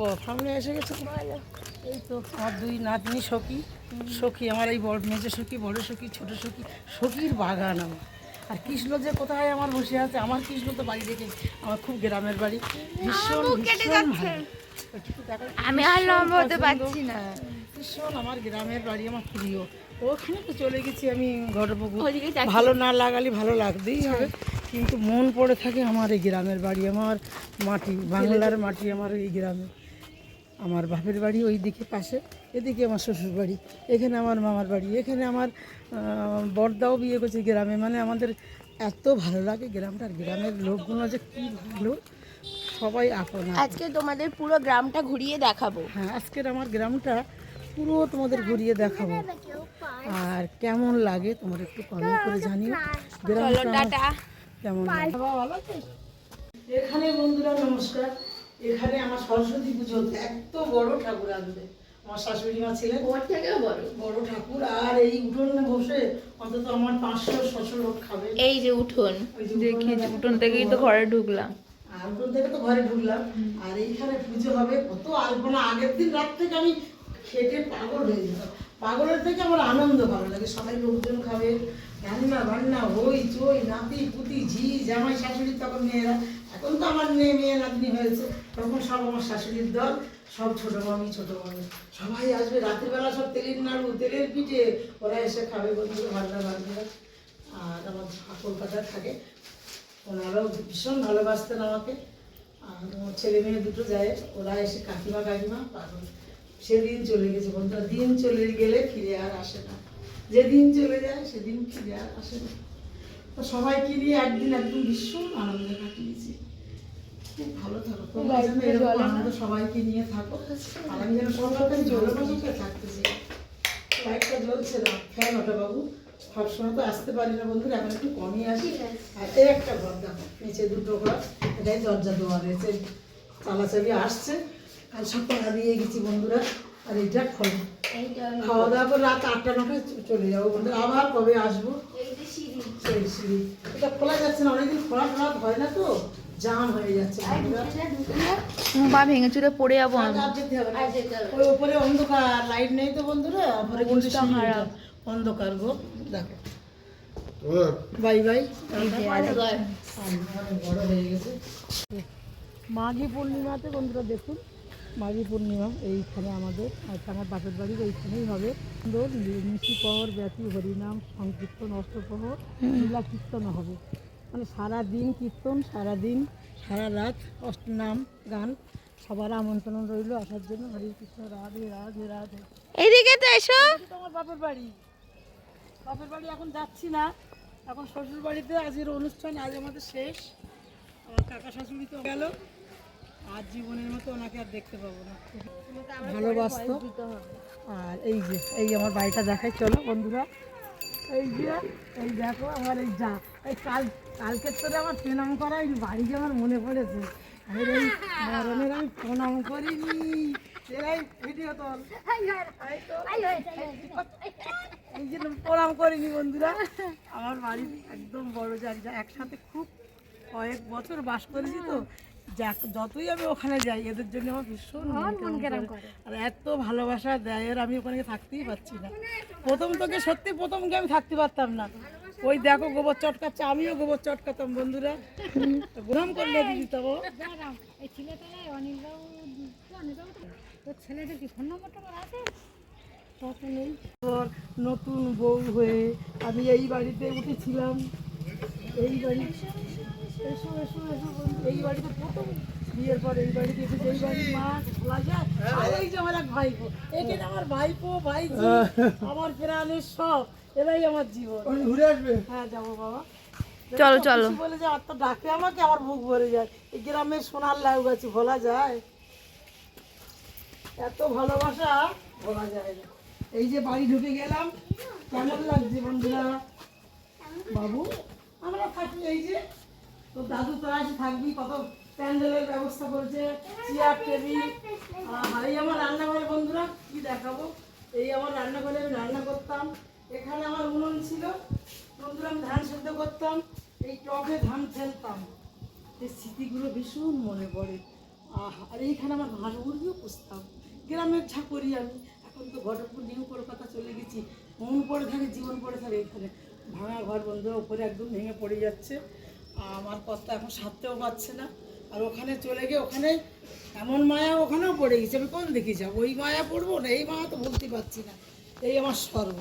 ও সামনে এসে গেছে এই তো। আমার দুই নাতনি সখী। সখী আমার এই বড় মেজে সখী বড় সখী ছোট সখী সখীর বাগান আমার। আর কৃষ্ণ যে কোথায় আমার বসে আছে আমার কৃষ্ণ তো বাড়ি রেখে আমার খুব গ্রামের বাড়ি। ভীষণ ভীষণ ভালো। আমি আর লম্বা হতে পারছি না। হ্যাঁ, ভীষণ আমার গ্রামের বাড়ি আমার প্রিয়। ওখানে তো চলে গেছি আমি ওদিকে ভালো না লাগালে ভালো লাগতেই হবে। কিন্তু মন পড়ে থাকে আমার এই গ্রামের বাড়ি আমার মাটি বাংলার মাটি আমার এই গ্রামে। আমার বাপের বাড়ি ওই দিকে পাশে এদিকে আমার শ্বশুর বাড়ি এখানে আমার মামার বাড়ি এখানে আমার আহ, বড়দাও বিয়ে করছে গ্রামে। মানে আমাদের এত ভালো লাগে গ্রামটা আর গ্রামের লোকগুলো যে কী ভালো সবাই আপন। আজকে তোমাদের পুরো গ্রামটা ঘুরিয়ে দেখাবো। হ্যাঁ আজকের আমার গ্রামটা পুরো তোমাদের ঘুরিয়ে দেখাবো। আর কেমন লাগে তোমার একটু কমেন্ট করে জানিও। গ্রামটা কেমন ভালো এখানে বন্ধুরা নমস্কার। এখানে আমার সরস্বতী পুজো এত বড় ঠাকুর আসবে। আমার শাশুড়ি মা ছিলেন ওর থেকেও বড়? বড় ঠাকুর আর এই উঠোনে বসে অন্তত আমার পাঁচশো ছশো লোক খাবে। এই যে উঠোন দেখি উঠোন থেকেই তো ঘরে ঢুকলাম। আর উঠোন থেকে তো ঘরে ঢুকলাম। আর এইখানে পুজো হবে কত আলপনা। আগের দিন রাত থেকে আমি খেটে পাগল হয়ে যেতাম। পাগলের থেকে আমার আনন্দ ভালো লাগে। সবাই লোকজন খাবে রান্না বান্না হই চই, নাতি পুতি, ঝি, জামাই, শাশুড়ি, তখন মেয়েরা, এখন তো আমার মেয়ে মেয়ে নাতনি হয়েছে, তখন সব আমার শাশুড়ির দল, সব ছোট মামি ছোট মামি। সবাই আসবে, রাত্রিবেলা সব তেলের নাড়ু, তেলের পিঠে, ওরা এসে খাবে বন্ধুরা ভান্ডা ভান্ডা আর আমার কলকাতায় থাকে, ওনারাও ভীষণ ভালোবাসতেন আমাকে। আর আমার ছেলে মেয়ে দুটো যায়, ওরা এসে কাকিমা কাকিমা, পাগল। সেদিন চলে গেছে বন্ধুরা, দিন চলে গেলে ফিরে আর আসে না। যেদিন চলে যায় সেদিন ফিরে আর আসে না। তো সবাইকে নিয়ে একদিন একদম ভীষণ আনন্দে কাটিয়েছি। খুব ভালো থাকো। তোমরা যেন এরকম আনন্দ সবাইকে নিয়ে থাকো। আর আমি যেন সরকারকে জলে বসে থাকতেছি। লাইটটা জ্বলছে না ফ্যান ওটা বাবু। সবসময় তো আসতে পারি না বন্ধুরা এখন একটু কমই আসি। আর এই একটা ঘর দেখো নিচে দুটো ঘর এটাই দরজা দেওয়া রয়েছে চালাচালি আসছে। কাল সব টাকা দিয়ে গেছি বন্ধুরা আর এটা খোলা। খাওয়া দাওয়া করে রাত আটটা নটায় চলে যাব বন্ধুরা আবার কবে আসব? সেই সিঁড়ি। এটা খোলা যাচ্ছে না অনেকদিন খোলা খোলা হয় না তো? জাম হয়ে যাচ্ছে। পা ভেঙে চুরে পড়ে যাব। ওই উপরে অন্ধকার লাইট নেই তো বন্ধুরা। অন্ধকার গো। দেখো। বাই হয়ে মাঘী পূর্ণিমাতে বন্ধুরা দেখুন মাঘী পূর্ণিমা এইখানে আমাদের আচ্ছা আমার বাপের বাড়ির এইখানেই হবে। সুন্দর নিশি প্রহর ব্যাপী হরিনাম সংকীর্তন অষ্টপ্রহর লীলা কীর্তন হবে। মানে সারা দিন কীর্তন সারা দিন সারা রাত অষ্টনাম গান সবার আমন্ত্রণ রইল আসার জন্য। হরে কৃষ্ণ রাধে রাধে রাধে। এদিকে তো এসো। এটা তো আমার বাপের বাড়ি। বাপের বাড়ি এখন যাচ্ছি না। এখন শ্বশুর বাড়িতে আজকের অনুষ্ঠান আজ আমাদের শেষ। আমার কাকা শাশুড়ি তো গেল। আর জীবনের মতো ওনাকে আর দেখতে পাবো না। ভালোবাসতো। আর এই যে এই আমার বাড়িটা দেখাই চলো বন্ধুরা। এই যে এই দেখো আমার এই যা। এই কাল কালকের তোরে আমার প্রণাম করা এই বাড়িতে আমার মনে পড়েছে। আমি এই মরণের আমি প্রণাম করিনি। এরাই ভিডিও তোল। এই জন্য প্রণাম করিনি বন্ধুরা। আমার বাড়ি একদম বড় জায়গা একসাথে খুব কয়েক বছর বাস করেছি তো। যাক যতই আমি ওখানে যাই এদের জন্য আমার ভীষণ মন করে। আর এত ভালোবাসা দেয় আর আমি ওখানে থাকতেই পারছি না। প্রথম তোকে সত্যি প্রথম আমি থাকতে পারতাম না। ওই দেখো গোবর চটকাচ্ছে আমিও গোবর চটকাতাম বন্ধুরা। প্রণাম করলে দিদি তবে তোর নতুন বউ হয়ে আমি এই বাড়িতে উঠেছিলাম। এই বাড়ি এসো এসো এসো বন্ধু। এই বাড়িতে প্রথম। বিয়ের পর এই বাড়িতে এসে এই বাড়ির মা খোলা যায় আর এই যে আমার এক ভাইপো। এখানে আমার ভাইপো ভাইজি আমার প্রাণের সব এরাই আমার জীবন। ঘুরে আসবে? হ্যাঁ যাব বাবা। চলো, চলো। বলে যে আর তো ডাকে আমাকে আমার বুক ভরে যায়। এই গ্রামের সোনার লাউ গাছে ভোলা যায়। এত ভালোবাসা বলা যায় না। এই যে বাড়ি ঢুকে গেলাম কেমন লাগছে বন্ধুরা? বাবু আমরা থাকি এই যে। তো দাদু তোরা এসে থাকবি, কত প্যান্ডেলের ব্যবস্থা করছে চেয়ার টেবিল আর এই আমার রান্নাঘরে বন্ধুরা, কি দেখাবো? এই আমার রান্নাঘরে আমি রান্না করতাম। এখানে আমার উনুন ছিল। বন্ধুরা, আমি ধান সেদ্ধ করতাম। এই টবে ধান ফেলতাম। এই স্মৃতিগুলো ভীষণ মনে পড়ে। আর এইখানে আমার হাঁস মুরগিও পুষতাম গ্রামের ঝা করি আমি। এখন তো ঘটকপুর নিউ কলকাতা চলে গেছি। মন পড়ে থাকে, জীবন পড়ে থাকে এখানে। ভাঙা ঘর বন্ধুরা, উপরে একদম ভেঙে পড়ে যাচ্ছে। আমার কথা এখন সারতেও পারছে না। আর ওখানে চলে গিয়ে ওখানে এমন মায়া ওখানেও পড়ে গেছে। আমি কোন দেখি যাব? ওই মায়া পড়ব না? এই মায়া তো বলতে পারছি না। এই আমার স্বর্গ।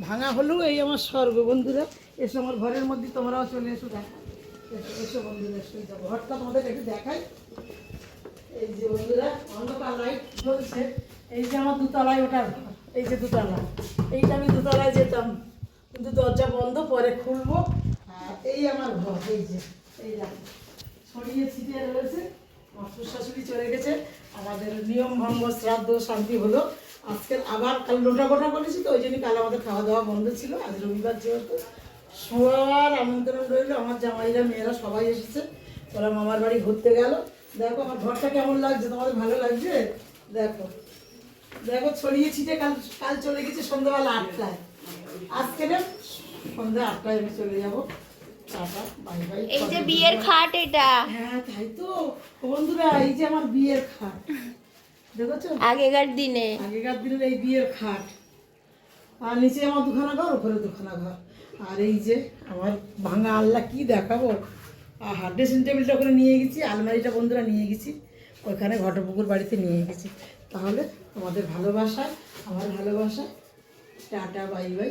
ভাঙা হলেও এই আমার স্বর্গ। বন্ধুরা, এসো আমার ঘরের মধ্যে, তোমরাও চলে এসো, দেখা। এসো বন্ধুরা, এসো ঘরটা তোমাদের একটু দেখাই। এই যে বন্ধুরা, অন্ধকার লাইট জ্বলছে। এই যে আমার দুতলায় ওঠার এই যে দুতলা। এইটা আমি দুতলায় যেতাম। কিন্তু দরজা বন্ধ, পরে খুলবো। এই আমার ঘর, এই যে, এই ছড়িয়ে ছিটিয়ে রয়েছে আমার শ্বশুর শাশুড়ি চলে গেছে। আমাদের নিয়ম ভঙ্গ, শ্রাদ্ধ, শান্তি হলো। আজকে আবার কাল লোটা গোটা করেছি তো, ওই জন্য কাল আমাদের খাওয়া দাওয়া বন্ধ ছিল। আজ রবিবার যেহেতু। সবার আমন্ত্রণ রইল আমার জামাইরা, মেয়েরা সবাই এসেছে। ওরা মামার বাড়ি ঘুরতে গেল। দেখো আমার ঘরটা কেমন লাগছে, তোমাদের ভালো লাগছে? দেখো। দেখো, ছড়িয়ে ছিটে কাল কাল চলে গেছে সন্ধ্যাবেলা আটটায়। আজকে সন্ধ্যা আটটায় আমি চলে যাব। এই যে বিয়ের খাট এটা। হ্যাঁ তাই তো। বন্ধুরা এই যে আমার বিয়ের খাট। দেখেছ? আগেকার দিনে। আগেকার দিনের এই বিয়ের খাট। আর নিচে আমার দুখানা ঘর উপরে দুখানা ঘর। আর এই যে আমার ভাঙা আল্লাহ কি দেখাবো? আর ড্রেসিং টেবিলটা ওখানে নিয়ে গেছি আলমারিটা বন্ধুরা নিয়ে গেছি। ওইখানে ঘটপুকুর বাড়িতে নিয়ে গেছি। তাহলে তোমাদের ভালোবাসা আমার ভালোবাসা। Tata bye bye.